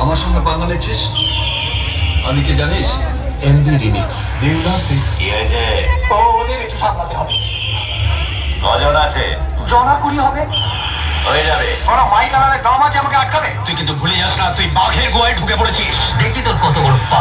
নিচ্ছিস আমি কি জানিস? MB remix. দেউলা সিক্স কি হয়েছে? ও ওদের একটু সামলাতে হবে। কজন আছে। জনা কুড়ি হবে। হয়ে যাবে। ওরা মাইক আনালে দম আছে আমাকে আটকাবে। তুই কিন্তু ভুলে যাস না তুই বাঘের গোয়ায় ঢুকে পড়েছিস। দেখি তোর কত বড় পাপ।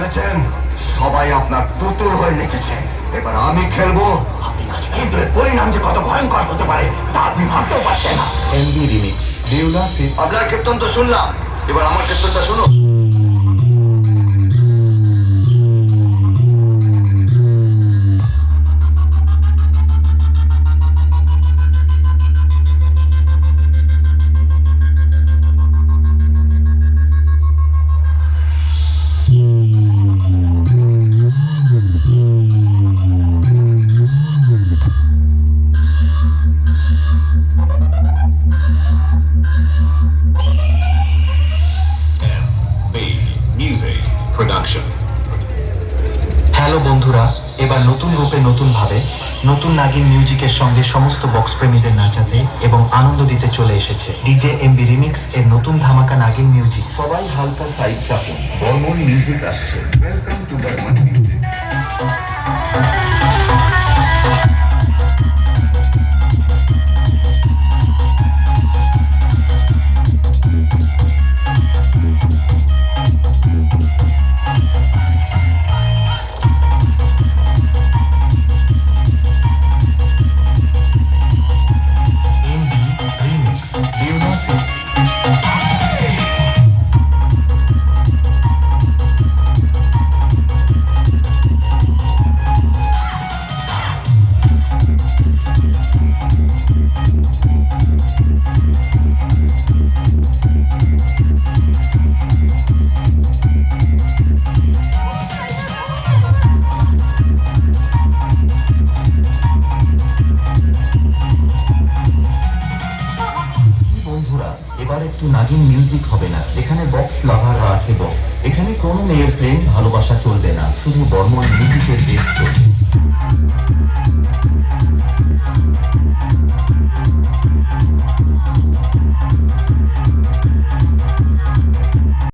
খেলেছেন সবাই আপনার পুতুল হয়ে নেচেছে। এবার আমি খেলব। কিন্তু এর পরিণাম যে কত ভয়ঙ্কর হতে পারে তা আপনি ভাবতেও পারছেন না। MB remix. দেউলা আপনার কীর্তন তো শুনলাম। এবার আমার কীর্তনটা শুনুন। বন্ধুরা, এবার নতুন রূপে নতুন ভাবে, নতুন নাগিন মিউজিকের সঙ্গে সমস্ত বক্স প্রেমীদের নাচাতে এবং আনন্দ দিতে চলে এসেছে ডিজে এমবি রিমিক্স এর নতুন ধামাকা নাগিন মিউজিক। সবাই হালকা সাইড চাপুন, বর্মন মিউজিক আসছে। ওয়েলকাম টু বর্মন মিউজিক এবার একটু নাগিন মিউজিক হবে না। এখানে বক্স লাভাররা আছে বক্স এখানে কোনো মেয়ের প্রেম, ভালোবাসা চলবে না। শুধু বর্মন মিউজিকের বেস চলবে।